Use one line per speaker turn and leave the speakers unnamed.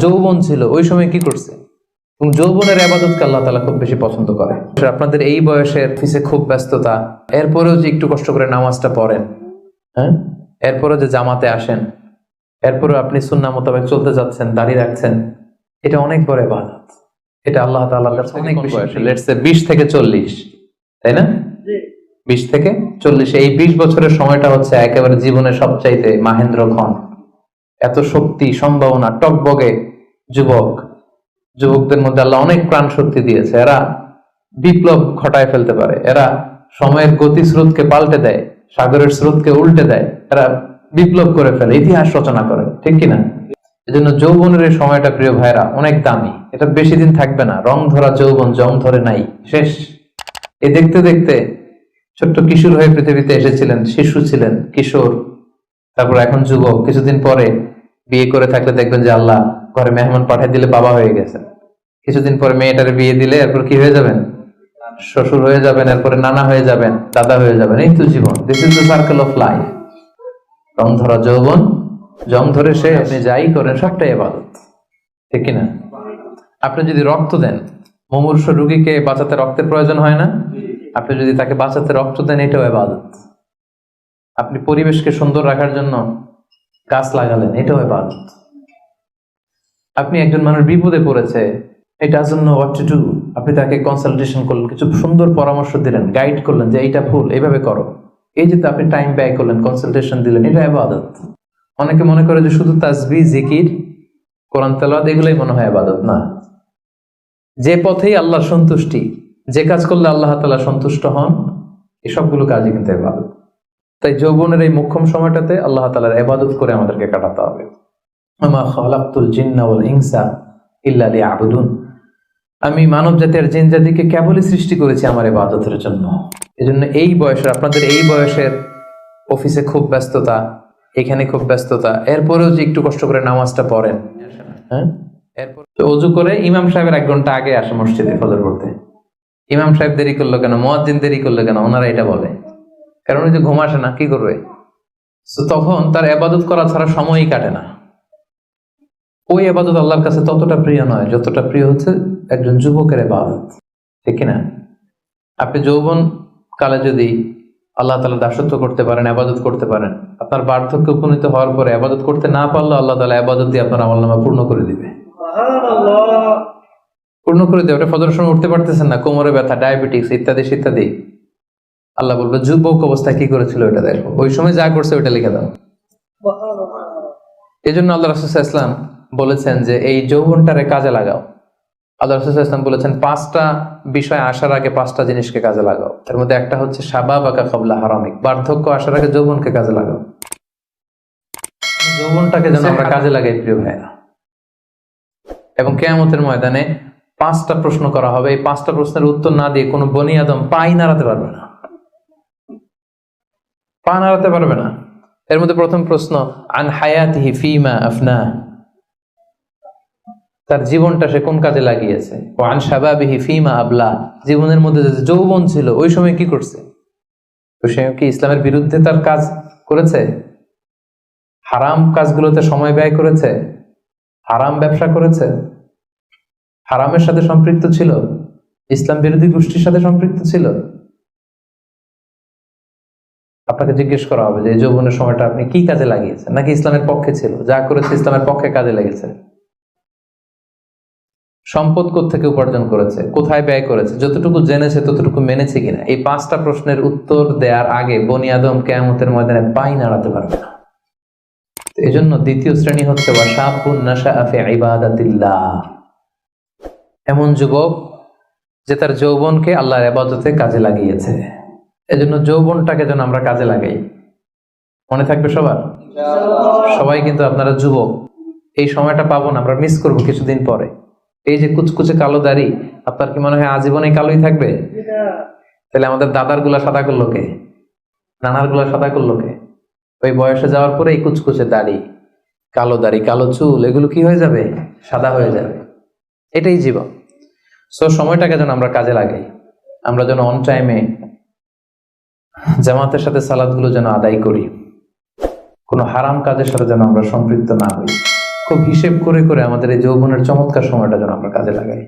যৌবন ছিল ওই সময় কি করছে? এবং যৌবনের আবাদতকে আল্লাহ তালা খুব বেশি পছন্দ করে। আপনাদের এই বয়সের অফিসে খুব ব্যস্ততা। এরপরেও যে একটু কষ্ট করে নামাজটা পড়েন হ্যাঁ? এরপরেও যে জামাতে আসেন এরপরেও আপনি সুন্না মোতাবেক চলতে যাচ্ছেন দাঁড়িয়ে রাখছেন এটা অনেক বড় আবাদত। এটা আল্লাহ তাআলার কাছে অনেক বেশি লেটস 20 থেকে চল্লিশ তাই না? বিশ থেকে চল্লিশ এই বিশ বছরের সময়টা হচ্ছে একেবারে জীবনের সবচাইতে মাহেন্দ্র ক্ষণ এত শক্তি, সম্ভাবনা, টকবগে যুবক। যুবকদের মধ্যে আল্লাহ অনেক প্রাণ শক্তি দিয়েছে। এরা বিপ্লব ঘটায় ফেলতে পারে। এরা সময়ের গতি স্রোতকে পাল্টে দেয়, সাগরের স্রোতকে উল্টে দেয়। এরা বিপ্লব করে ফেলে, ইতিহাস রচনা করে, ঠিক কিনা এজন্য যৌবনের এই সময়টা, প্রিয় ভাইরা অনেক দামি। এটা বেশি দিন থাকবে না। রং ধরা যৌবন, জং ধরে নাই। শেষ। এ দেখতে দেখতে ছোট্ট কিশোর হয়ে পৃথিবীতে এসেছিলেন, শিশু ছিলেন, কিশোর। তারপর এখন যুবক, কিছুদিন পরে বিয়ে করে থাকলে দেখবেন যে আল্লাহ ঘরে মেহমান পাঠিয়ে দিলে বাবা হয়ে গেছেন। কিছুদিন পরে মেয়েটার বিয়ে দিলে এরপর কি হয়ে যাবেন? শ্বশুর হয়ে যাবেন, এরপরে নানা হয়ে যাবেন, দাদা হয়ে যাবেন। এই তো জীবন। This is the circle of life রং ধরা যৌবন, জং ধরে সে আপনি যাই করেন, সবটাই এবাদত। ঠিক কিনা? আপনি যদি রক্ত দেন, মুমূর্ষ রুগীকে বাঁচাতে রক্তের প্রয়োজন হয় না? আপনি যদি তাকে বাঁচাতে রক্ত দেন, এটাও এবাদত। আপনি পরিবেশকে সুন্দর রাখার জন্য গাছ লাগালেন, এটাও এবাদত। আপনি একজন মানুষ বিপদে পড়েছে এটা জন্য হোয়াট টু ডু আপনি তাকে কনসালটেশন করলেন, কিছু সুন্দর পরামর্শ দিলেন গাইড করলেন যে এইটা ভুল এইভাবে করো। এই যে আপনি টাইম ব্যয় করলেন কনসালটেশন দিলেন, এটা আবাদত অনেকে মনে করে যে শুধু তাসবি, জিকির, কোরআন তেলাওয়াত, এগুলোই মনে হয় আবাদত না। যে পথেই আল্লাহর সন্তুষ্টি, যে কাজ করলে আল্লাহ তালা সন্তুষ্ট হন এই সবগুলো কাজই কিন্তু এবাদত। তাই যৌবনের এই মুখ্যম সময়টাতে আল্লাহ তাআলার এবাদত করে আমাদেরকে কাটাতে হবে। আমা মানব জাতির জিন জাতিকে কেবলই সৃষ্টি করেছি আমার ইবাদতের জন্য। এজন্য এই বয়সের, আপনাদের এই বয়সের অফিসে খুব ব্যস্ততা, এখানে খুব ব্যস্ততা, এরপরেও যে একটু কষ্ট করে নামাজটা পড়েন হ্যাঁ? অজু করে ইমাম সাহেবের এক ঘণ্টা আগে আসে মসজিদে ফজর পড়তে। ইমাম সাহেব দেরি করল কেন? মুয়াজ্জিন দেরি করল কেন? ওনারা এটা বলে। কারণ ওই যে ঘুম আসে না কি করবে? তো তখন তার আবাদত করা ছাড়া সময়ই কাটে না। ওই আবাদত আল্লাহর কাছে ততটা প্রিয় নয় যতটা প্রিয় হচ্ছে একজন যুবকের আবাদত ঠিক না আপনি যৌবন কালে যদি আল্লাহ তালা দাসত্ব করতে পারেন আবাদত করতে পারেন আপনার বার্ধক্য উপনীত হওয়ার পরে আবাদত করতে না পারলে আল্লাহ তালা আবাদত দিয়ে আপনার আমল নামা পূর্ণ করে দিবে। পূর্ণ করে দেবে। ফজর সময় উঠতে পারতেছেন না কোমরে ব্যথা ডায়াবেটিস ইত্যাদি ইত্যাদি। আল্লাহ বলবে, যুবক অবস্থায় কি করেছিল ওটা দেখো। ওই সময় যা করছে ওটা লিখে দাও। এই জন্য আল্লাহ রাসুল ইসলাম বলেছেন যে, এই যৌবনটারে কাজে লাগাও। আল্লাহ রাসুল ইসলাম বলেছেন, পাঁচটা বিষয় আসার আগে পাঁচটা জিনিসকে কাজে লাগাও। এর মধ্যে একটা হচ্ছে সাবা বাকা কবলা হারামিক। বার্ধক্য আসার আগে যৌবনকে কাজে লাগাও। যৌবনটাকে যেন আমরা কাজে লাগাই, প্রিয় ভাইয়া এবং কেয়ামতের ময়দানে পাঁচটা প্রশ্ন করা হবে। এই পাঁচটা প্রশ্নের উত্তর না দিয়ে কোনো বনিয়াদম পাই নাড়াতে পারবে না। পা নাড়াতে পারবে না। এর মধ্যে প্রথম প্রশ্ন, আন হায়াতিহি ফিমা আফনা? তার জীবনটা সে কোন কাজে লাগিয়েছে? ও আন শাবাবিহি ফিমা আবলা? জীবনের মধ্যে যে যৌবন ছিল, ওই সময় কি করছে? ওই সময় কি ইসলামের বিরুদ্ধে তার কাজ করেছে? হারাম কাজগুলোতে সময় ব্যয় করেছে? হারাম ব্যবসা করেছে? হারামের সাথে সম্পৃক্ত ছিল? ইসলাম বিরোধী গোষ্ঠীর সাথে সম্পৃক্ত ছিল? আপনাকে জিজ্ঞেস করা হবে যে এই যৌবনের সময়টা আপনি কি কাজে লাগিয়েছেন? নাকি ইসলামের পক্ষে ছিল? যা করেছে ইসলামের পক্ষে কাজে লেগেছে। সম্পদ থেকে উপার্জন করেছে? কোথায় ব্যয় করেছে? যতটুকু জেনেছে, ততটুকু মেনেছে কিনা? এই পাঁচটা প্রশ্নের উত্তর দেওয়ার আগে বনি আদম কেয়ামতের ময়দানে পাই নাড়াতে পারবে না। এই জন্য দ্বিতীয় শ্রেণি হচ্ছে এমন যুবক যে তার যৌবনকে আল্লাহর আবাদতে কাজে লাগিয়েছে। এজন্য যৌবনটাকে যেন আমরা কাজে লাগাই। মনে থাকবে সবার? সবাই কিন্তু আপনারা যুবক। এই সময়টা পাবো না, আমরা মিস করব কিছুদিন পরে। এই যে কুচকুচে কালো দাড়ি, আপনার কি মনে হয় আজীবনে কালোই থাকবে? তাহলে আমাদের দাদারগুলা সাদা করল কে? নানারগুলা সাদা করল কে? ওই বয়সে যাওয়ার পরে এই কুচকুচে দাড়ি, কালো দাড়ি, কালো চুল, এগুলো কি হয়ে যাবে? সাদা হয়ে যাবে। এটাই জীবন। সো সময়টাকে যেন আমরা কাজে লাগাই। আমরা যেন অন টাইমে জামাতের সাথে সালাদগুলো যেন আদায় করি। কোনো হারাম কাজের সাথে যেন আমরা সম্পৃক্ত না হই। খুব হিসেব করে করে আমাদের এই যৌবনের চমৎকার সময়টা যেন আমরা কাজে লাগাই।